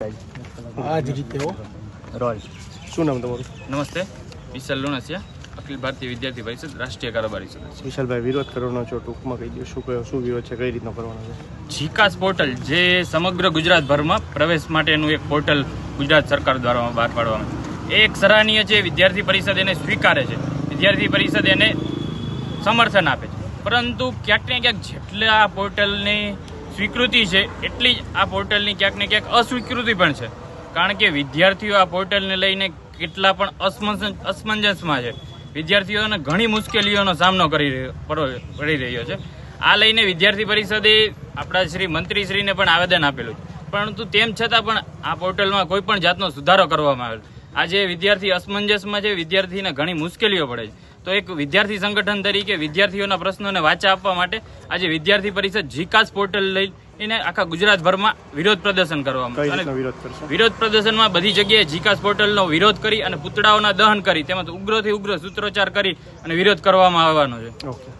આ જ રીતે રોલ શું નામ તમારું? નમસ્તે. વિશાલ લુણસિયા અખિલ ભારતીય વિદ્યાર્થી પરિષદ રાષ્ટ્રીય કારોબારી સદસ્ય વિશાલભાઈ વિરોધ કરવાનો છો ટૂંકમાં કહી દો. શું કયો શું વિરોધ છે? કઈ રીતનો કરવાનો છે? જીકાસ પોર્ટલ જે સમગ્ર ગુજરાતભરમાં પ્રવેશ માટેનું એક પોર્ટલ ગુજરાત સરકાર દ્વારા બહાર પાડવામાં એ એક સરાહનીય છે વિદ્યાર્થી પરિષદ એને સ્વીકારે છે. વિદ્યાર્થી પરિષદ એને સમર્થન આપે છે. પરંતુ ક્યાંક ને ક્યાંક જેટલા આ પોર્ટલની સ્વીકૃતિ છે, એટલી જ આ પોર્ટલની ક્યાંક ને ક્યાંક અસ્વીકૃતિ પણ છે. કારણ કે વિદ્યાર્થીઓ આ પોર્ટલને લઈને કેટલા પણ અસમંજસ, અસમંજસમાં છે. વિદ્યાર્થીઓને ઘણી મુશ્કેલીઓનો સામનો કરી રહ્યો, પડી રહ્યો છે. આ લઈને વિદ્યાર્થી પરિષદે આપણા શ્રી મંત્રીશ્રીને પણ આવેદન આપેલું પરંતુ તેમ છતાં પણ આ પોર્ટલમાં કોઈ પણ જાતનો સુધારો કરવામાં આવેલો આજે વિદ્યાર્થી અસમંજસમાં છે વિદ્યાર્થીને ઘણી મુશ્કેલીઓ પડે છે. તો એક વિદ્યાર્થી સંગઠન તરીકે વિદ્યાર્થીઓના પ્રશ્નોને વાચા આપવા માટે આજે વિદ્યાર્થી પરિષદ જીકાસ પોર્ટલ લઈને આખા ગુજરાતભરમાં વિરોધ પ્રદર્શન કરવામાં. અને વિરોધ વિરોધ પ્રદર્શનમાં બધી જગ્યાએ જીકાસ પોર્ટલનો વિરોધ કરી અને પુતળાઓના દહન કરી તેમજ ઉગ્રથી ઉગ્ર સૂત્રોચ્ચાર કરી અને વિરોધ કરવામાં આવવાનો છે. ઓકે.